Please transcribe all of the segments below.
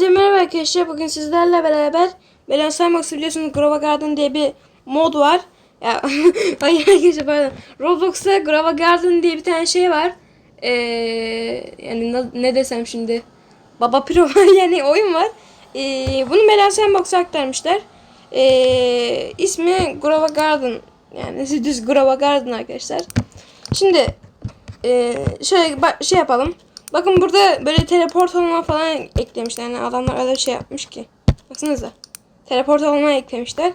Hepinize merhaba arkadaşlar. Bugün sizlerle beraber Belen Cymax biliyorsunuz Grova Garden diye bir mod var. Ya hayır arkadaşlar pardon. Roblox'ta Grova Garden diye bir tane şey var. Ee, yani ne, ne desem şimdi. Baba Pro var yani oyun var. Ee, bunu Belen Cymax'a aktarmışlar. Ee, ismi Grova Garden. Yani düz Grova Garden arkadaşlar. Şimdi ee, şöyle şey yapalım. Bakın burada böyle teleport olma falan eklemişler. Yani adamlar öyle şey yapmış ki. Baksanıza. Teleport olma eklemişler.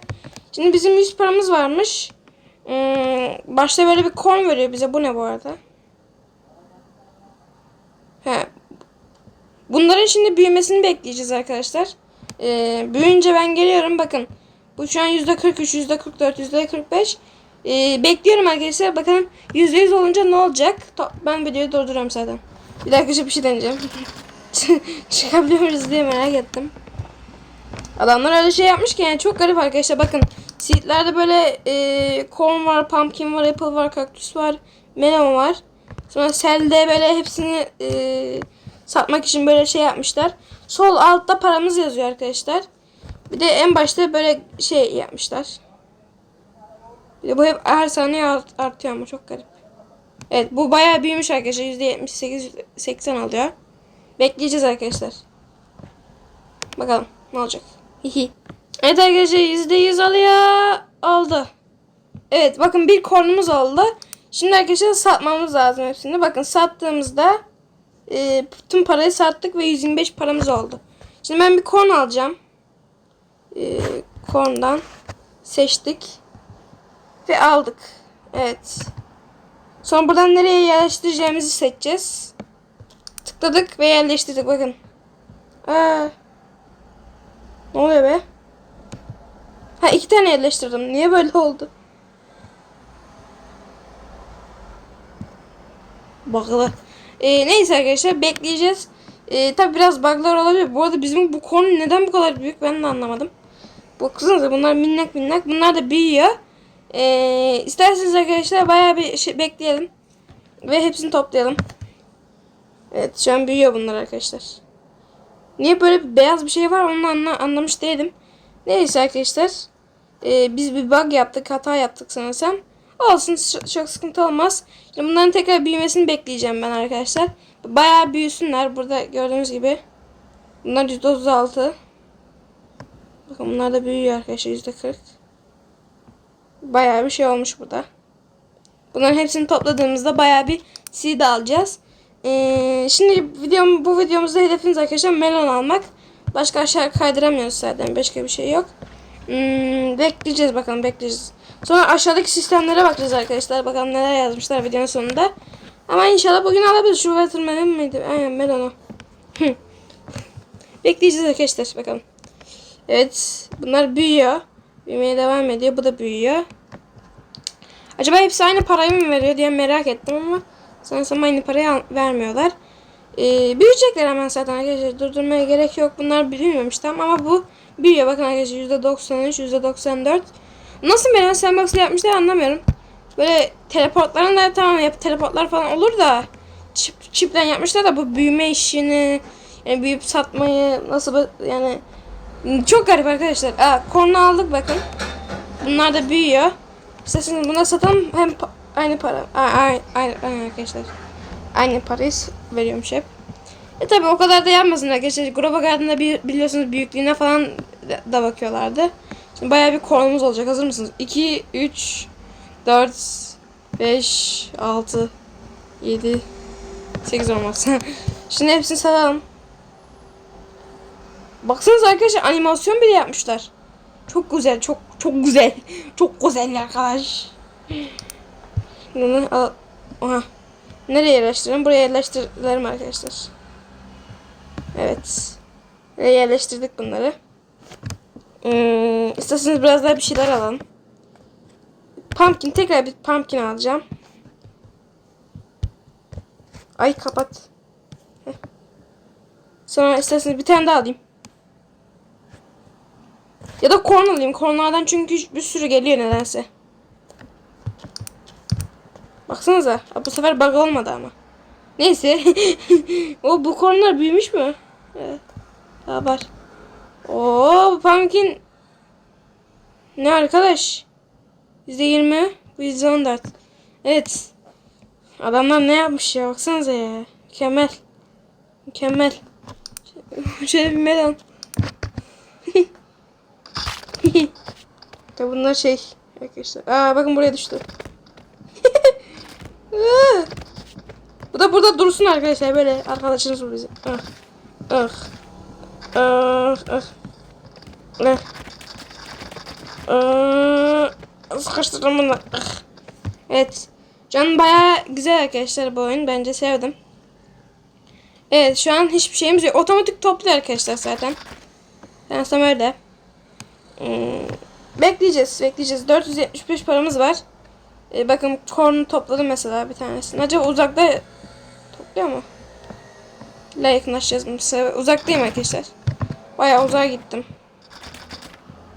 Şimdi bizim 100 paramız varmış. Hmm, başta böyle bir coin veriyor bize. Bu ne bu arada? He. Bunların şimdi büyümesini bekleyeceğiz arkadaşlar. Ee, büyüyünce ben geliyorum. Bakın. Bu şu an %43, %44, %45. Ee, bekliyorum arkadaşlar. Bakalım %100 olunca ne olacak? Ben videoyu durduruyorum zaten. Bir dakika bir şey deneyeceğim. Çıkabiliyor muyuz diye merak ettim. Adamlar öyle şey yapmış ki yani çok garip arkadaşlar. Bakın seedlerde böyle e, corn var, pumpkin var, apple var, kaktüs var, melon var. Sonra selde böyle hepsini e, satmak için böyle şey yapmışlar. Sol altta paramız yazıyor arkadaşlar. Bir de en başta böyle şey yapmışlar. Bir de bu hep her saniye art- artıyor ama çok garip. Evet bu bayağı büyümüş arkadaşlar. %78-80 alıyor. Bekleyeceğiz arkadaşlar. Bakalım ne olacak. Hihi. evet arkadaşlar %100 alıyor. Aldı. Evet bakın bir kornumuz oldu. Şimdi arkadaşlar satmamız lazım hepsini. Bakın sattığımızda e, tüm parayı sattık ve 125 paramız oldu. Şimdi ben bir korn alacağım. E, korndan seçtik. Ve aldık. Evet. Sonra buradan nereye yerleştireceğimizi seçeceğiz. Tıkladık ve yerleştirdik bakın. Aa. Ne oluyor be? Ha iki tane yerleştirdim. Niye böyle oldu? Bakılı. Ee, neyse arkadaşlar bekleyeceğiz. Ee, tabi biraz bug'lar olabilir. Bu arada bizim bu konu neden bu kadar büyük ben de anlamadım. Baksanıza bunlar minnak minnak. Bunlar da büyüyor. Ee, isterseniz arkadaşlar bayağı bir şey bekleyelim. Ve hepsini toplayalım. Evet şu an büyüyor bunlar arkadaşlar. Niye böyle bir beyaz bir şey var onu anla, anlamış değilim. Neyse arkadaşlar. Ee, biz bir bug yaptık. Hata yaptık sanırsam. Olsun çok sıkıntı olmaz. Şimdi bunların tekrar büyümesini bekleyeceğim ben arkadaşlar. Bayağı büyüsünler. Burada gördüğünüz gibi. Bunlar %36. Bakın bunlar da büyüyor arkadaşlar %40. Bayağı bir şey olmuş burada. Bunların hepsini topladığımızda bayağı bir seed alacağız. Ee, şimdi videom, bu videomuzda hedefimiz arkadaşlar melon almak. Başka aşağı kaydıramıyoruz zaten. Başka bir şey yok. Hmm, bekleyeceğiz bakalım bekleyeceğiz. Sonra aşağıdaki sistemlere bakacağız arkadaşlar. Bakalım neler yazmışlar videonun sonunda. Ama inşallah bugün alabiliriz. Şu watermelon mıydı? Aynen melonu. Bekleyeceğiz arkadaşlar bakalım. Evet bunlar büyüyor. Büyümeye devam ediyor. Bu da büyüyor. Acaba hepsi aynı parayı mı veriyor diye merak ettim ama sanırsam aynı parayı vermiyorlar. Ee, büyüyecekler hemen zaten arkadaşlar. Durdurmaya gerek yok. Bunlar büyümemiş tamam ama bu büyüyor. Bakın arkadaşlar %93, %94. Nasıl Belen Sandbox'la yapmışlar anlamıyorum. Böyle teleportların da tamam yap teleportlar falan olur da çip, çipten yapmışlar da bu büyüme işini yani büyüyüp satmayı nasıl yani çok garip arkadaşlar. Aa, korna aldık bakın. Bunlar da büyüyor. İsterseniz buna satalım hem pa- aynı para. Aynı, aynı, arkadaşlar. Aynı parayı veriyormuş hep. E tabi o kadar da yapmasın arkadaşlar. Grova Garden'da biliyorsunuz büyüklüğüne falan da- bakıyorlardı. Şimdi bayağı bir kornumuz olacak. Hazır mısınız? 2, 3, 4, 5, 6, 7, 8 olmaz. Şimdi hepsini satalım. Baksanıza arkadaşlar animasyon bile yapmışlar. Çok güzel, çok çok güzel. Çok güzel arkadaş. Bunu al. Oha. Nereye yerleştirelim? Buraya yerleştirelim arkadaşlar. Evet. Buraya yerleştirdik bunları. Hmm, isterseniz biraz daha bir şeyler alalım. Pumpkin tekrar bir pumpkin alacağım. Ay kapat. Heh. Sonra isterseniz bir tane daha alayım. Ya da korn alayım. Kornlardan çünkü bir sürü geliyor nedense. Baksanıza. Bu sefer bug olmadı ama. Neyse. o bu kornlar büyümüş mü? Evet. Daha var. Oo pumpkin. Ne arkadaş? %20. Bu %14. Evet. Adamlar ne yapmış ya baksanıza ya. Mükemmel. Mükemmel. Şöyle bir melon. Ya bunlar şey arkadaşlar. Aa bakın buraya düştü. Aa! Bu da burada dursun arkadaşlar böyle arkadaşınız bu bize. Ah. Ah. Ah. Ah. Ah. Ah. Bunu. Ah. Evet. Can baya güzel arkadaşlar bu oyun. Bence sevdim. Evet şu an hiçbir şeyimiz yok. Otomatik topluyor arkadaşlar zaten. Sanırsam öyle. Hmm, bekleyeceğiz. Bekleyeceğiz. 475 paramız var. Ee, bakın kornu topladım mesela bir tanesini. Acaba uzakta topluyor mu? La yakınlaşacağız mesela. Uzaktayım arkadaşlar. Bayağı uzağa gittim.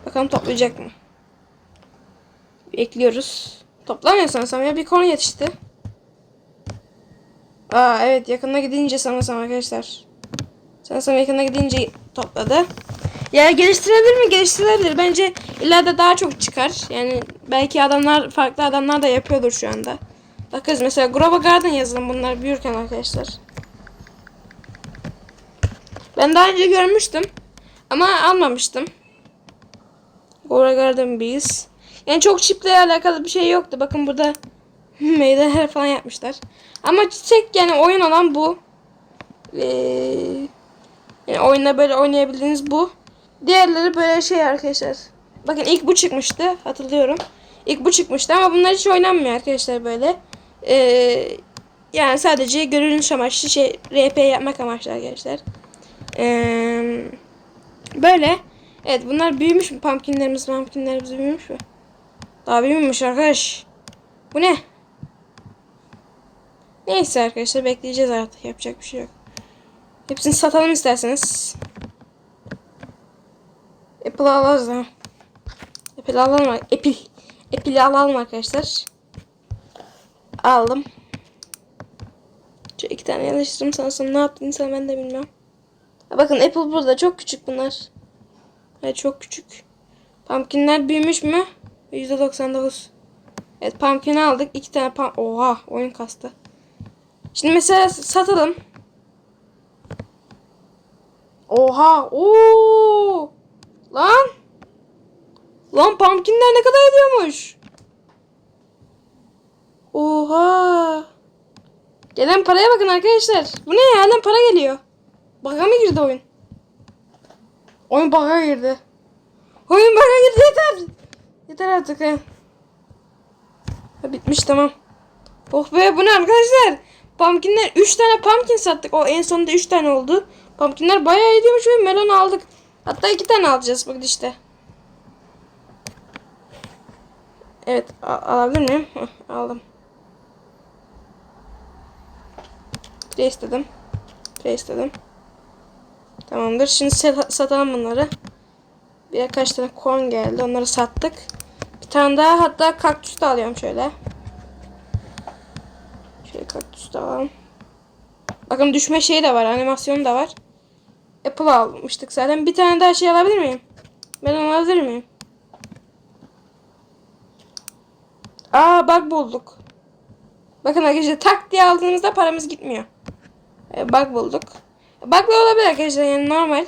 Bakalım toplayacak mı? Bekliyoruz. Toplamıyor sanırsam ya bir konu yetişti. Aa evet yakına gidince sanırsam arkadaşlar. Sanırsam yakına gidince topladı. Ya geliştirebilir mi? Geliştirebilir. Bence ileride daha çok çıkar. Yani belki adamlar farklı adamlar da yapıyordur şu anda. Bakıyoruz mesela Grova Garden yazalım bunlar büyürken arkadaşlar. Ben daha önce görmüştüm. Ama almamıştım. Grova Garden Bees. Yani çok çiple alakalı bir şey yoktu. Bakın burada meyveler falan yapmışlar. Ama tek yani oyun olan bu. Ee, yani oyunda böyle oynayabildiğiniz bu. Diğerleri böyle şey arkadaşlar. Bakın ilk bu çıkmıştı. Hatırlıyorum. İlk bu çıkmıştı ama bunlar hiç oynanmıyor arkadaşlar böyle. Ee, yani sadece görünüş amaçlı şey RP yapmak amaçlı arkadaşlar. Ee, böyle. Evet bunlar büyümüş mü? Pumpkinlerimiz, pumpkinlerimiz büyümüş mü? Daha büyümemiş arkadaş. Bu ne? Neyse arkadaşlar bekleyeceğiz artık. Yapacak bir şey yok. Hepsini satalım isterseniz. Apple ha. Apple alalım. Apple. Apple alalım arkadaşlar. Aldım. Şu iki tane yerleştirdim sanırsam ne yaptın sen ben de bilmiyorum. Bakın Apple burada çok küçük bunlar. Evet çok küçük. Pumpkinler büyümüş mü? %99. Evet pumpkin'i aldık. iki tane pump... Oha oyun kastı. Şimdi mesela satalım. Oha. Oo. Lan. Lan pumpkinler ne kadar ediyormuş? Oha. Gelen paraya bakın arkadaşlar. Bu ne ya? Nereden para geliyor? Baga mı girdi oyun? Oyun baga girdi. Oyun baga girdi yeter. Yeter artık he. Ha, bitmiş tamam. Oh be bu ne arkadaşlar? Pumpkinler 3 tane pumpkin sattık. O en sonunda 3 tane oldu. Pumpkinler bayağı ediyormuş ve melon aldık. Hatta 2 tane alacağız bakın işte. Evet alabilir miyim? Heh, aldım. Play istedim. Play istedim. Tamamdır. Şimdi sat- satalım bunları. Birkaç tane corn geldi. Onları sattık. Bir tane daha hatta kaktüs de alıyorum şöyle. Şöyle kaktüs de alalım. Bakın düşme şeyi de var. Animasyonu da var. Apple almıştık zaten. Bir tane daha şey alabilir miyim? Ben onu alabilir miyim? Aa bug bulduk. Bakın arkadaşlar tak diye aldığımızda paramız gitmiyor. E, bug bulduk. Bug'lı olabilir arkadaşlar yani normal.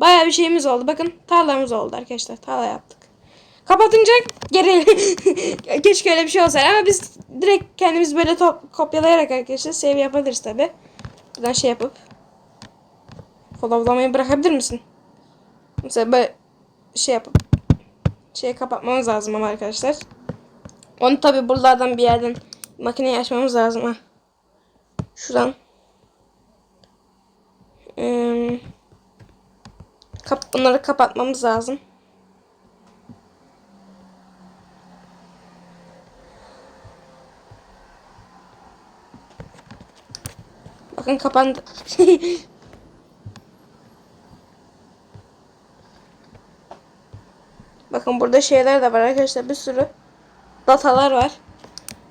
Bayağı bir şeyimiz oldu. Bakın tarlamız oldu arkadaşlar. Tarla yaptık. Kapatınca geri keşke öyle bir şey olsaydı ama biz direkt kendimiz böyle top, kopyalayarak arkadaşlar save yapabiliriz tabi. Buradan şey yapıp followlamayı bırakabilir misin? Mesela böyle şey yapıp şey kapatmamız lazım ama arkadaşlar. Onu tabi buralardan bir yerden makineyi açmamız lazım ha. Şuradan. Ee, kap bunları kapatmamız lazım. Bakın kapandı. Bakın burada şeyler de var arkadaşlar bir sürü datalar var.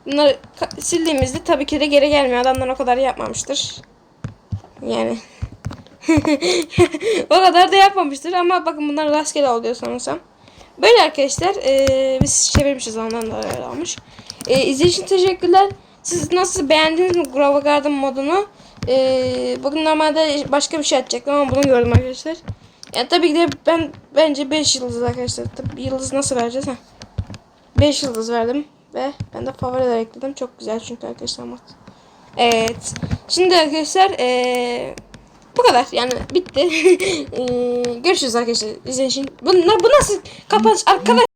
Bunları sildiğimizde tabii ki de geri gelmiyor. Adamlar o kadar yapmamıştır. Yani o kadar da yapmamıştır ama bakın bunlar rastgele oluyor sanırsam. Böyle arkadaşlar eee, biz çevirmişiz ondan da öyle olmuş. Eee izlediğiniz için teşekkürler. Siz nasıl beğendiniz mi Grova Garden modunu? Eee bugün normalde başka bir şey açacaktım ama bunu gördüm arkadaşlar. Yani tabii ki de ben bence 5 yıldız arkadaşlar. Tabii yıldız nasıl vereceğiz ha? 5 yıldız verdim ve ben de favoriler ekledim. Çok güzel çünkü arkadaşlar mod. Evet. Şimdi arkadaşlar eee bu kadar yani bitti. Eee, görüşürüz arkadaşlar. İzlediğiniz için. Bu, bu nasıl kapanış arkadaş?